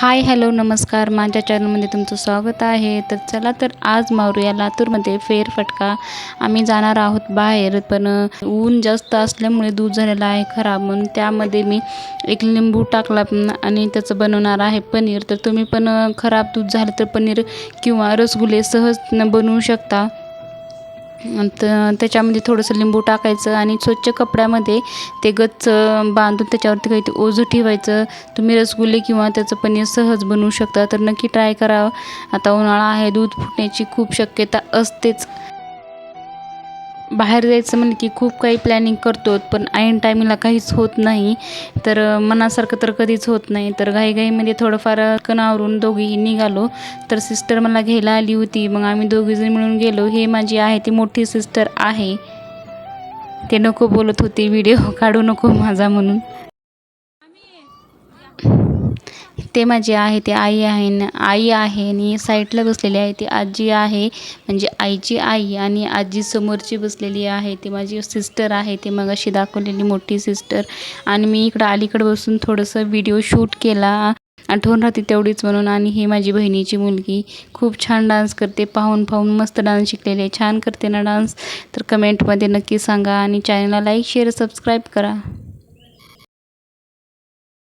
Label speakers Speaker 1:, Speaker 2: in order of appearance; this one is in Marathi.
Speaker 1: हाय हॅलो नमस्कार. माझ्या चॅनलमध्ये तुमचं स्वागत आहे. तर चला तर आज मावरूया लातूरमध्ये फेरफटका. आम्ही जाणार आहोत बाहेर पण ऊन जास्त असल्यामुळे दूध झालेलं आहे खराब. म्हणून त्यामध्ये मी एक लिंबू टाकला आणि त्याचं बनवणार आहे पनीर. तर तुम्ही पण खराब दूध झालं तर पनीर किंवा रसगुल्ले सहज बनवू शकता. तर त्याच्यामध्ये थोडंसं लिंबू टाकायचं आणि स्वच्छ कपड्यामध्ये ते गच्च बांधून त्याच्यावरती काही ते ओझं ठेवायचं. तुम्ही रसगुल्ले किंवा त्याचं पनीर सहज बनवू शकता. तर नक्की ट्राय करा. आता उन्हाळा आहे दूध फुटण्याची खूप शक्यता असतेच. बाहेर जायचं म्हणलं की खूप काही प्लॅनिंग करतो पण ऐन टायमिंगला काहीच होत नाही. तर मनासारखं तर कधीच होत नाही. तर घाईघाईमध्ये थोडंफार कणावरून दोघीही निघालो. तर सिस्टर मला घ्यायला आली होती. मग आम्ही दोघीजण मिळून गेलो. हे माझी आहे ती मोठी सिस्टर आहे. ते नको बोलत होते. व्हिडिओ काढू नको माझा म्हणून. ते माझी आहे ते आई आहे न आई आहे आणि साईडला बसलेली आहे. ती आजी आहे म्हणजे आईची आई आणि आजी समोरची बसलेली आहे. ती माझी सिस्टर आहे ती मग अशी दाखवलेली मोठी सिस्टर आणि मी इकडं अलीकडं बसून थोडंसं व्हिडिओ शूट केला. आठवण राहते तेवढीच म्हणून. आणि ही माझी बहिणीची मुलगी. खूप छान डान्स करते पाहून पाहून मस्त डान्स शिकलेली आहे. छान करते ना डान्स तर कमेंटमध्ये नक्की सांगा आणि चॅनलला लाईक शेअर सबस्क्राईब करा.